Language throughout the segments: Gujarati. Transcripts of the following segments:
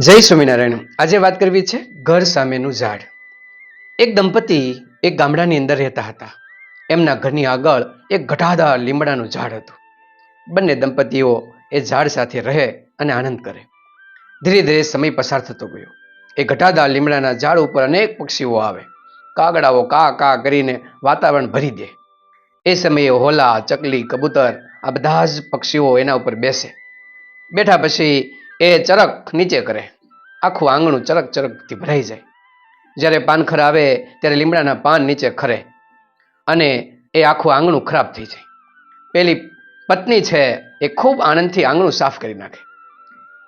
જય સ્વામિનારાયણ. આજે વાત કરવી છે ઘર સામેનું ઝાડ. એક દંપતી એક ગામડાની અંદર રહેતા હતા. એમના ઘરની આગળ એક ઘટાદાર લીમડાનું ઝાડ હતું. બંને દંપતીઓ એ ઝાડ સાથે રહે અને આનંદ કરે. ધીરે ધીરે સમય પસાર થતો ગયો. એ ઘટાદાર લીમડાના ઝાડ ઉપર અનેક પક્ષીઓ આવે. કાગડાઓ કા કા કરીને વાતાવરણ ભરી દે. એ સમયે હોલા, ચકલી, કબૂતર આ બધા જ પક્ષીઓ એના ઉપર બેસે. બેઠા પછી એ ચરક નીચે કરે. આખું આંગણું ચરક ચરકથી ભરાઈ જાય. જ્યારે પાનખર આવે, ત્યારે લીમડાના પાન નીચે ખરે અને એ આખું આંગણું ખરાબ થઈ જાય. પેલી પત્ની છે, એ ખૂબ આનંદથી આંગણું સાફ કરી નાખે.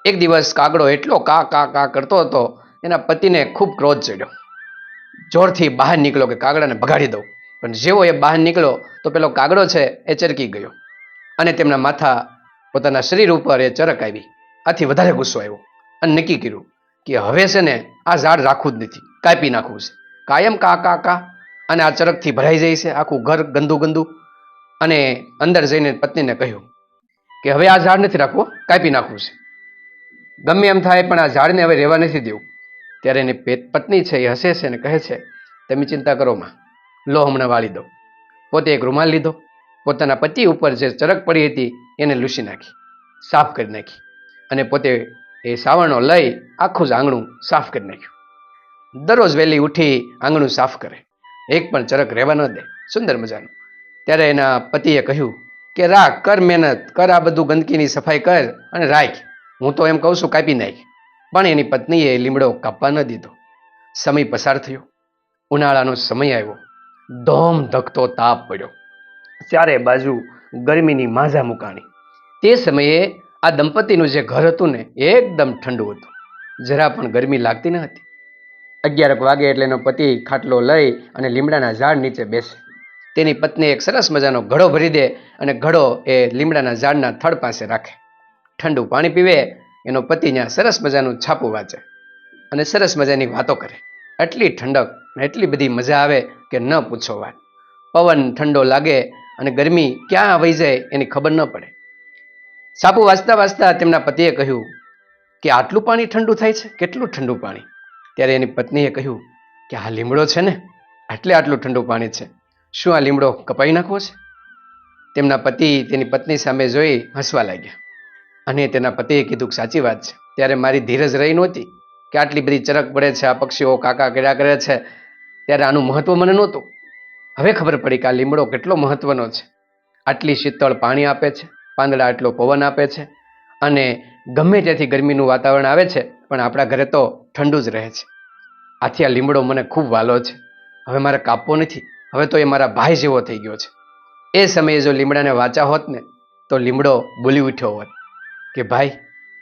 એક દિવસ કાગડો એટલો કા કા કા કરતો હતો, એના પતિને ખૂબ ક્રોધ ચડ્યો. જોરથી બહાર નીકળ્યો કે કાગડાને ભગાડી દઉં. પણ જેવો એ બહાર નીકળ્યો, તો પેલો કાગડો છે, એ ચરકી ગયો અને તેમના માથા પોતાના શરીર ઉપર એ ચરક આવી. આથી વધારે ગુસ્સો આવ્યો અને નક્કી કર્યું કે હવે છે ને આ ઝાડ રાખવું જ નથી, કાપી નાખવું છે. કાયમ કા કા કા અને આ ચરકથી ભરાઈ જાય છે, આખું ઘર ગંદુ ગંદુ. અને અંદર જઈને પત્નીને કહ્યું કે હવે આ ઝાડ નથી રાખવું, કાપી નાખવું છે. ગમે એમ થાય પણ આ ઝાડને હવે રહેવા નથી દેવું. ત્યારે એની પત્ની છે એ હસે છે અને કહે છે, તમે ચિંતા કરો માં, લો હમણાં વાળી દો. પોતે એક રૂમાલ લીધો, પોતાના પતિ ઉપર જે ચરક પડી હતી એને લૂસી નાખી, સાફ કરી નાખી. અને પોતે એ સાવરણો લઈ આખું જ આંગણું સાફ કરી નાખ્યું. દરરોજ વહેલી ઉઠી આંગણું સાફ કરે. એક પણ ચરક રહેવા ન દે. સુંદર મજાનું. ત્યારે એના પતિએ કહ્યું કે, રાખ, કર મહેનત, કર આ બધું ગંદકીની સફાઈ કર અને રાખ. હું તો એમ કહું છું, કાપી નાખ. પણ એની પત્નીએ લીમડો કાપવા ન દીધો. સમય પસાર થયો. ઉનાળાનો સમય આવ્યો. ધોમ ધકતો તાપ પડ્યો. ચારે બાજુ ગરમીની માઝા મુકાણી. તે સમયે આ દંપતીનું જે ઘર હતું ને, એકદમ ઠંડુ હતું. જરા પણ ગરમી લાગતી ન હતી. અગિયારક વાગે એટલે એનો પતિ ખાટલો લઈ અને લીમડાના ઝાડ નીચે બેસે. તેની પત્ની એક સરસ મજાનો ઘડો ભરી દે અને ઘડો એ લીમડાના ઝાડના થડ પાસે રાખે. ઠંડુ પાણી પીવે, એનો પતિ ત્યાં સરસ મજાનું છાપું વાંચે અને સરસ મજાની વાતો કરે. એટલી ઠંડક એટલી બધી મજા આવે કે ન પૂછો વાત. પવન ઠંડો લાગે અને ગરમી ક્યાં વહી જાય એની ખબર ન પડે. સાપુ વાંચતા વાંચતા તેમના પતિએ કહ્યું કે આટલું પાણી ઠંડુ થાય છે? કેટલું ઠંડુ પાણી? ત્યારે એની પત્નીએ કહ્યું કે આ લીમડો છે ને એટલે આટલું ઠંડુ પાણી છે. શું આ લીમડો કપાઈ નાખવો છે? તેમના પતિ તેની પત્ની સામે જોઈ હસવા લાગ્યા. અને તેના પતિએ કીધું કે સાચી વાત છે. ત્યારે મારી ધીરજ રહી નહોતી કે આટલી બધી ચરક પડે છે, આ પક્ષીઓ કાકા કર્યા કરે છે. ત્યારે આનું મહત્વ મને નહોતું. હવે ખબર પડી કે આ લીમડો કેટલો મહત્વનો છે. આટલી શીતળ પાણી આપે છે. પાંદડા આટલો પવન આપે છે અને ગમે ત્યાંથી ગરમીનું વાતાવરણ આવે છે, પણ આપણા ઘરે તો ઠંડુ જ રહે છે. આથી આ લીમડો મને ખૂબ વાલો છે. હવે મારે કાપવો નથી, હવે તો એ મારા ભાઈ જેવો થઈ ગયો છે. એ સમયે જો લીમડાને વાંચા હોત ને, તો લીમડો બોલી ઉઠ્યો હોત કે, ભાઈ,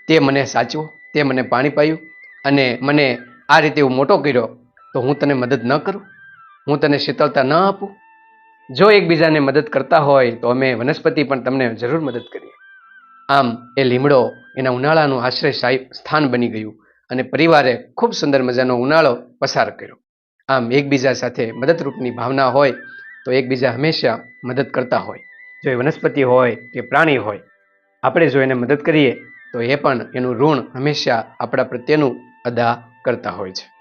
તે મને સાચવો, તે મને પાણી પાયું અને મને આ રીતે હું મોટો કર્યો, તો હું તને મદદ ન કરું, હું તને શીતળતા ન આપું જો એકબીજાને મદદ કરતા હોય તો અમે વનસ્પતિ પણ તમને જરૂર મદદ કરીએ. આમ એ લીમડો એના ઉનાળાનું આશ્રય સ્થાન બની ગયું અને પરિવારે ખૂબ સુંદર મજાનો ઉનાળો પસાર કર્યો. આમ એકબીજા સાથે મદદરૂપની ભાવના હોય તો એકબીજા હંમેશા મદદ કરતા હોય. જો એ વનસ્પતિ હોય કે પ્રાણી હોય, આપણે જો એને મદદ કરીએ તો એ પણ એનું ઋણ હંમેશા આપણા પ્રત્યેનું અદા કરતા હોય છે.